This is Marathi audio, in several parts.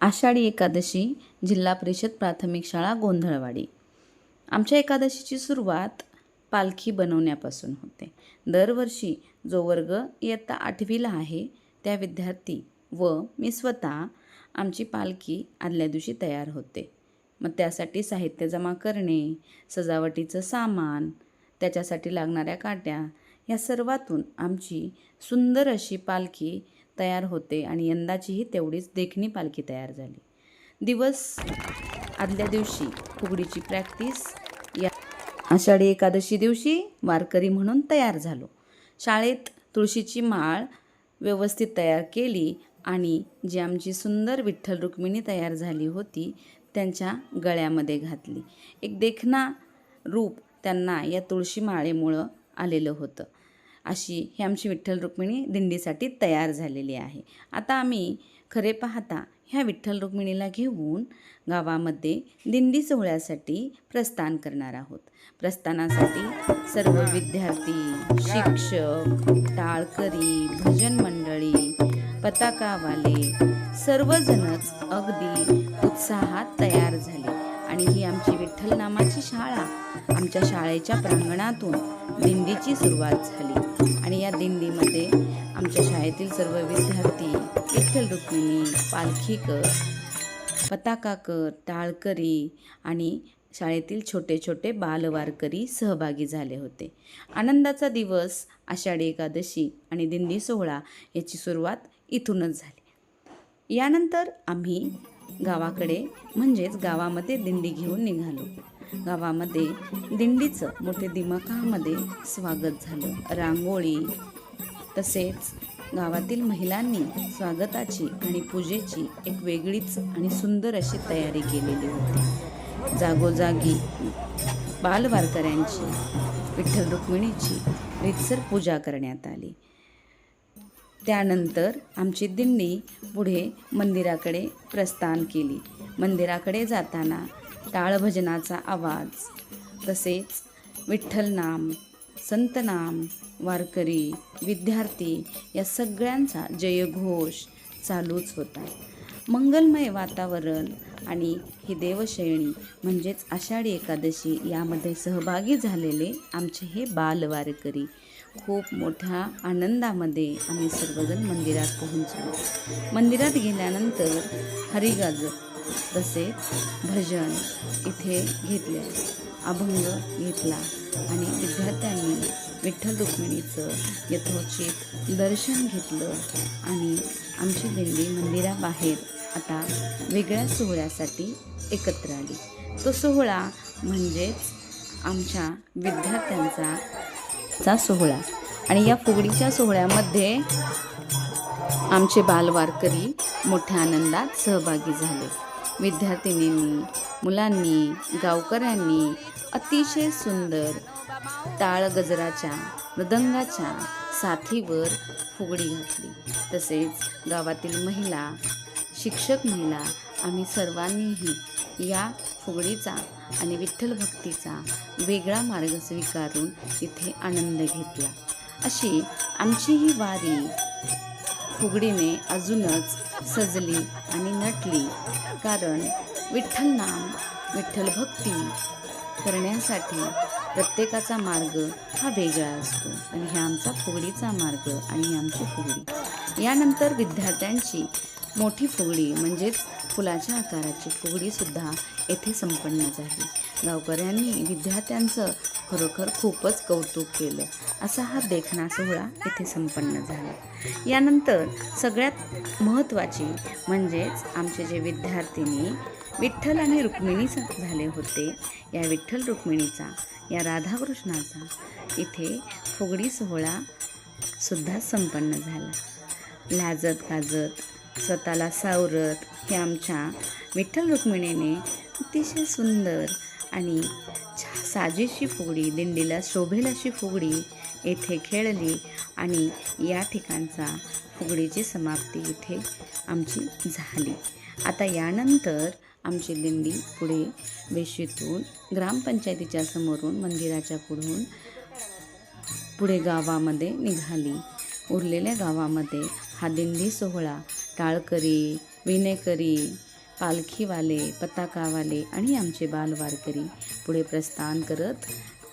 आषाढी एकादशी जिल्हा परिषद प्राथमिक शाळा गोंधळवाडी. आमच्या एकादशीची सुरुवात पालखी बनवण्यापासून होते. दरवर्षी जो वर्ग इयत्ता आठवीला आहे त्या विद्यार्थी व मी स्वतः आमची पालखी आदल्या दिवशी तयार होते. मग त्यासाठी साहित्य जमा करणे सजावटीचं सामान त्याच्यासाठी लागणाऱ्या काट्या या सर्वातून आमची सुंदर अशी पालखी तयार होते आणि यंदाचीही तेवढीच देखणी पालखी तयार झाली. दिवस आदल्या दिवशी फुगडीची प्रॅक्टिस या आषाढी एकादशी दिवशी वारकरी म्हणून तयार झालो. शाळेत तुळशीची माळ व्यवस्थित तयार केली आणि जी आमची सुंदर विठ्ठल रुक्मिणी तयार झाली होती त्यांच्या गळ्यामध्ये घातली. एक देखणा रूप त्यांना या तुळशी माळेमुळं आलेलं होतं. अशी ही आमची विठ्ठल रुक्मिणी दिंडीसाठी तयार झालेली आहे. आता आम्ही खरे पाहता ह्या विठ्ठल रुक्मिणीला घेऊन गावामध्ये दिंडी सोहळ्यासाठी प्रस्थान करणार आहोत. प्रस्थानासाठी सर्व विद्यार्थी शिक्षक टाळकरी भजन मंडळी पताकावाले सर्वजणच अगदी उत्साहात तयार झाले. आणि ही आमची विठ्ठल नामाची शाळा आमच्या शाळेच्या प्रांगणातून दिंडीची सुरुवात झाली. आणि या दिंडीमध्ये आमच्या शाळेतील सर्व विद्यार्थी विठ्ठल रुक्मिणी पालखीकर पताकाकर टाळकरी आणि शाळेतील छोटे छोटे बालवारकरी सहभागी झाले होते. आनंदाचा दिवस आषाढी एकादशी आणि दिंडी सोहळा याची सुरुवात इथूनच झाली. यानंतर आम्ही गावाकडे म्हणजेच गावामध्ये दिंडी घेऊन निघालो. गावामध्ये दिंडीचं मोठे दिमाखामध्ये स्वागत झालं. रांगोळी तसेच गावातील महिलांनी स्वागताची आणि पूजेची एक वेगळीच आणि सुंदर अशी तयारी केलेली होती. जागोजागी बालवारकऱ्यांची विठ्ठल रुक्मिणीची रीतसर पूजा करण्यात आली. त्यानंतर आमची दिंडी पुढे मंदिराकडे प्रस्थान केली. मंदिराकडे जाताना टाळभजनाचा आवाज तसेच विठ्ठल नाम संतनाम वारकरी विद्यार्थी या सगळ्यांचा जयघोष चालूच होता. मंगलमय वातावरण आणि ही देवशयणी म्हणजेच आषाढी एकादशी यामध्ये सहभागी झालेले आमचे हे बालवारकरी. खूप मोठ्या आनंदामध्ये आम्ही सर्वजण मंदिरात पोहोचलो. मंदिरात गेल्यानंतर हरिगाज तसेच भजन इथे घेतले. अभंग घेतला आणि विद्यार्थ्यांनी विठ्ठल रुक्मिणीचं यथोचित दर्शन घेतलं आणि आमची दिंडी मंदिराबाहेर आता वेगळ्या सोहळ्यासाठी एकत्र आली. तो सोहळा म्हणजेच आमच्या विद्यार्थ्यांचा चा सोहळा. आणि या फुगडीच्या सोहळ्यामध्ये आमचे बालवारकरी मोठ्या आनंदात सहभागी झाले. विद्यार्थिनींनी मुलांनी गावकऱ्यांनी अतिशय सुंदर टाळ गजराच्या मृदंगाच्या साथीवर फुगडी घातली. तसेच गावातील महिला शिक्षक महिला आम्ही सर्वांनीही या फुगडीचा आणि विठ्ठल भक्तीचा वेगळा मार्ग स्वीकारून तिथे आनंद घेतला. अशी आमची ही वारी फुगडीने अजूनच सजली आणि नटली. कारण विठ्ठल नाम विठ्ठल भक्ती करण्यासाठी प्रत्येकाचा मार्ग हा वेगळा असतो. आणि ह्या आमचा फुगडीचा मार्ग आणि आमची फुगडी. यानंतर विद्यार्थ्यांची मोठी फुगडी म्हणजेच फुलाच्या आकाराची फुगडीसुद्धा येथे संपन्न झाली. गावकऱ्यांनी विद्यार्थ्यांचं खरोखर खूपच कौतुक केलं. असा हा देखणा सोहळा येथे संपन्न झाला. यानंतर सगळ्यात महत्त्वाची म्हणजेच आमचे जे विद्यार्थिनी विठ्ठल आणि रुक्मिणी झाले होते या विठ्ठल रुक्मिणीचा या राधाकृष्णाचा इथे फुगडी सोहळा सुद्धा संपन्न झाला. लाजत गाजत स्वतःला सावरत हे आमच्या विठ्ठल रुक्मिणीने अतिशय सुंदर आणि छा साजेशी फुगडी दिंडीला शोभेल अशी फुगडी येथे खेळली आणि या ठिकाणचा फुगडीची समाप्ती इथे आमची झाली. आता यानंतर आमची दिंडी पुढे वेशीतून ग्रामपंचायतीच्या समोरून मंदिराच्या पुढून पुढे गावामध्ये निघाली. उरलेल्या गावामध्ये हा दिंडी सोहळा टाळकरी विनेकरी पालखीवाले पताकावाले आणि आमचे बालवारकरी पुढे प्रस्थान करत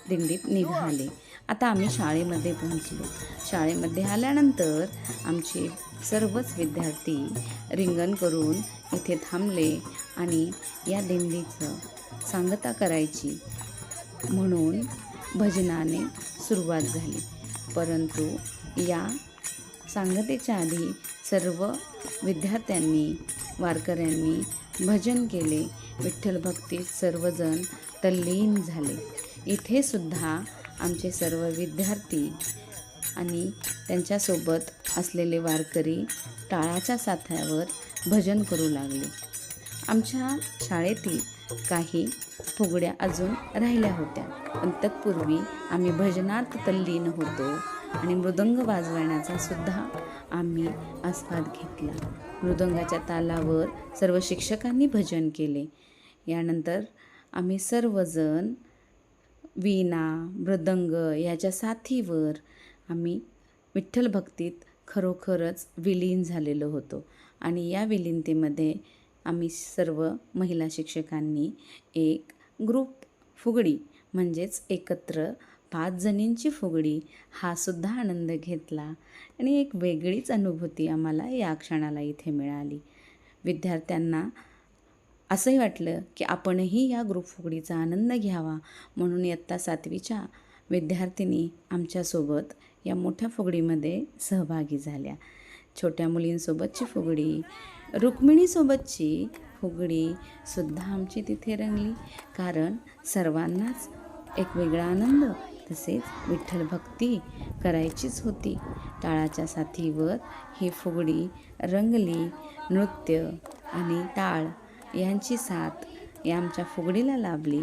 दिंडीत निघाले. आता आम्ही शाळेमध्ये पोहोचलो. शाळेमध्ये आल्यानंतर आमचे सर्वच विद्यार्थी रिंगण करून इथे थांबले आणि या दिंडीचं सांगता करायची म्हणून भजनाने सुरुवात झाली. परंतु या सांगतेच्या आधी सर्व विद्यार्थ्यांनी वारकऱ्यांनी भजन केले. विठ्ठल भक्तीत सर्वजण तल्लीन झाले. इथे सुद्धा आमचे सर्व विद्यार्थी आणि त्यांच्यासोबत असलेले वारकरी टाळाच्या साथ्यावर भजन करू लागले. आमच्या शाळेतील काही फुगड्या अजून राहिल्या होत्या. पण तत्पूर्वी आम्ही भजनात तल्लीन होतो. आणि मृदंग वाजवण्याचा सुद्धा आम्ही आस्वाद घेतला. मृदंगाच्या तालावर सर्व शिक्षकांनी भजन केले. यानंतर आम्ही सर्वजण वीणा मृदंग याच्या साथीवर आम्ही विठ्ठल भक्तीत खरोखरच विलीन झालेलो होतो. आणि या विलीनतेमध्ये आम्ही सर्व महिला शिक्षकांनी एक ग्रुप फुगडी म्हणजेच एकत्र पाच जणींची फुगडी हा सुद्धा आनंद घेतला. आणि एक वेगळीच अनुभूती आम्हाला या क्षणाला इथे मिळाली. विद्यार्थ्यांना असंही वाटलं की आपणही या ग्रुप फुगडीचा आनंद घ्यावा. म्हणून इयत्ता सातवीच्या विद्यार्थिनी आमच्यासोबत या मोठ्या फुगडीमध्ये सहभागी झाल्या. छोट्या मुलींसोबतची फुगडी रुक्मिणीसोबतची फुगडी सुद्धा आमची तिथे रंगली. कारण सर्वांनाच एक वेगळा आनंद तसेच विठ्ठल भक्ती करायचीच होती. टाळाच्या साथीवर ही फुगडी रंगली नृत्य आणि टाळ यांची साथ या आमच्या फुगडीला लाभली.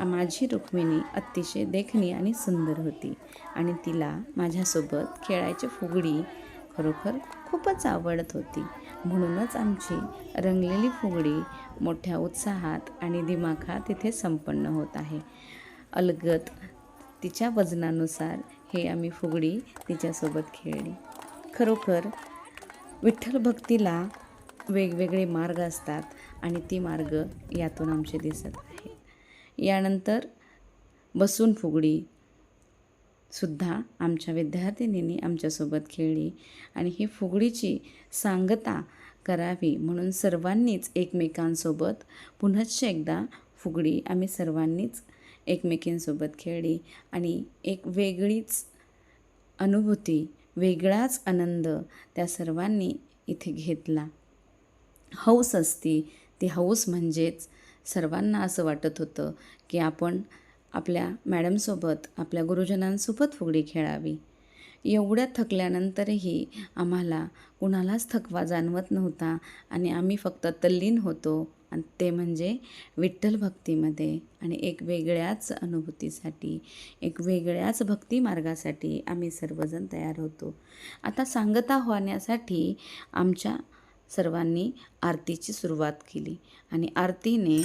माझी रुक्मिणी अतिशय देखणी आणि सुंदर होती आणि तिला माझ्यासोबत खेळायची फुगडी खरोखर खूपच आवडत होती. म्हणूनच आमची रंगलेली फुगडी मोठ्या उत्साहात आणि दिमाखात तिथे संपन्न होत आहे. अलगत तिच्या वजनानुसार हे आम्ही फुगडी तिच्यासोबत खेळली. खरोखर विठ्ठल भक्तीला वेगवेगळे मार्ग असतात आणि ती मार्ग यातून आमचे दिसत आहेत. यानंतर बसून फुगडी सुद्धा आमच्या विद्यार्थिनींनी आमच्यासोबत खेळली आणि ही फुगडीची सांगता करावी म्हणून सर्वांनीच एकमेकांसोबत पुनश्च एकदा फुगडी आम्ही सर्वांनीच एकमेकींसोबत खेळली आणि एक वेगळीच अनुभूती वेगळाच आनंद त्या सर्वांनी इथे घेतला. हौस असती ती हौस म्हणजेच सर्वांना असं वाटत होतं की आपण आपल्या मॅडमसोबत आपल्या गुरुजनांसोबत फुगडी खेळावी. एवढ्या थकल्यानंतरही आम्हाला कुणालाच थकवा जाणवत नव्हता आणि आम्ही फक्त तल्लीन होतो. आणि ते म्हणजे विठ्ठल भक्तीमध्ये आणि एक वेगळ्याच अनुभूतीसाठी एक वेगळ्याच भक्ती मार्गासाठी आम्ही सर्वजण तयार होतो. आता सांगता होण्यासाठी आमच्या सर्वांनी आरतीची सुरुवात केली आणि आरतीने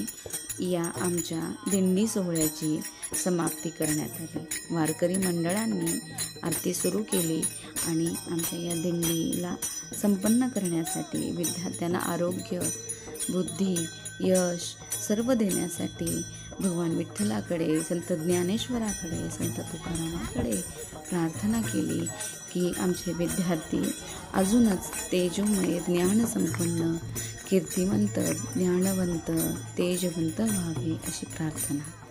या आमच्या दिंडी सोहळ्याची समाप्ती करण्यात आली. वारकरी मंडळांनी आरती सुरू केली आणि आमच्या या दिंडीला संपन्न करण्यासाठी विद्यार्थ्यांना आरोग्य बुद्धी यश सर्व देण्यासाठी भगवान विठ्ठलाकडे संत ज्ञानेश्वराकडे संत तुकारामाकडे प्रार्थना केली की आमचे विद्यार्थी अजूनच तेजोमय ज्ञानसंपन्न कीर्तिवंत ज्ञानवंत तेजवंत व्हावे अशी प्रार्थना.